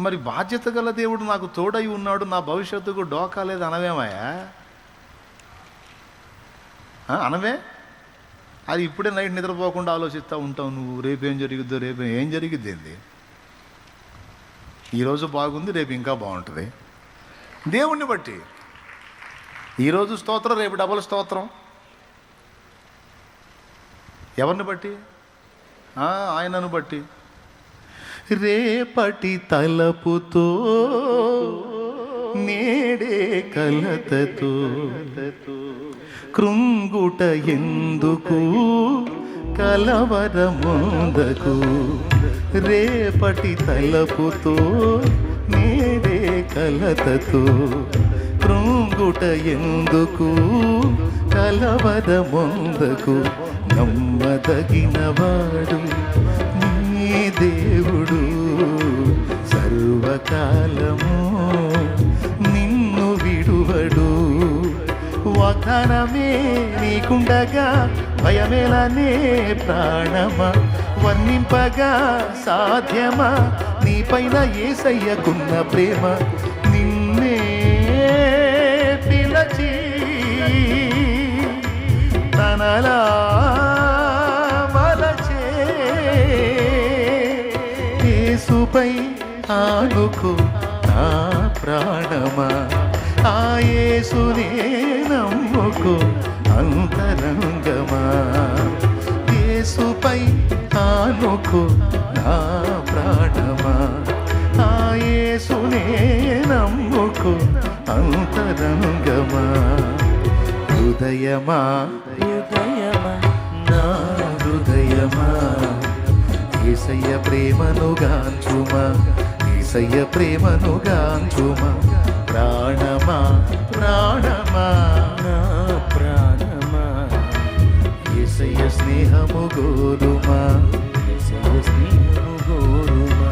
మరి బాధ్యత గల దేవుడు నాకు తోడై ఉన్నాడు నా భవిష్యత్తుకు డోకా లేదు అనవేమయ్యా? అనవే? అది ఇప్పుడే నైట్ నిద్రపోకుండా ఆలోచిస్తూ ఉంటావు నువ్వు. రేపేం జరిగిద్దో రేపు ఏం జరిగిద్ది ఏంది? ఈరోజు బాగుంది రేపు ఇంకా బాగుంటుంది. దేవుణ్ణి బట్టి. ఈరోజు స్తోత్రం రేపు డబుల్ స్తోత్రం. ఎవరిని బట్టి? ఆయనను బట్టి. రేపటి తలపుతో నేడే కలతతో కృంగుట ఎందుకు కలవరముందకు? రేపటి తలపుతో నేడే కలతతో కృంగుట ఎందుకు కలవరముందకు? నమ్మదగినవాడు దేవుడు సర్వకాలము నిన్ను విడువడు. వాగ్దానమే నీకుండగా భయమేలానే ప్రాణమా? వర్ణింపగా సాధ్యమా? నీపైన ఏసయ్యకున్న ప్రేమ నిన్నే పిలచి తనలా పై ఆనుకో నా ప్రాణమా. ఆ యేసునే అంతరంగమా. యేసుపై ఆనుకో నా ప్రాణమా. ఆ యేసునే అంతరంగమా. హృదయమా. ఏసయ్య ప్రేమను గాంచుమా ఏసయ్య ప్రేమను గాంచుమా ప్రాణమా ప్రాణమా నా ప్రాణమా. ఏసయ్య స్నేహము గోరుమా.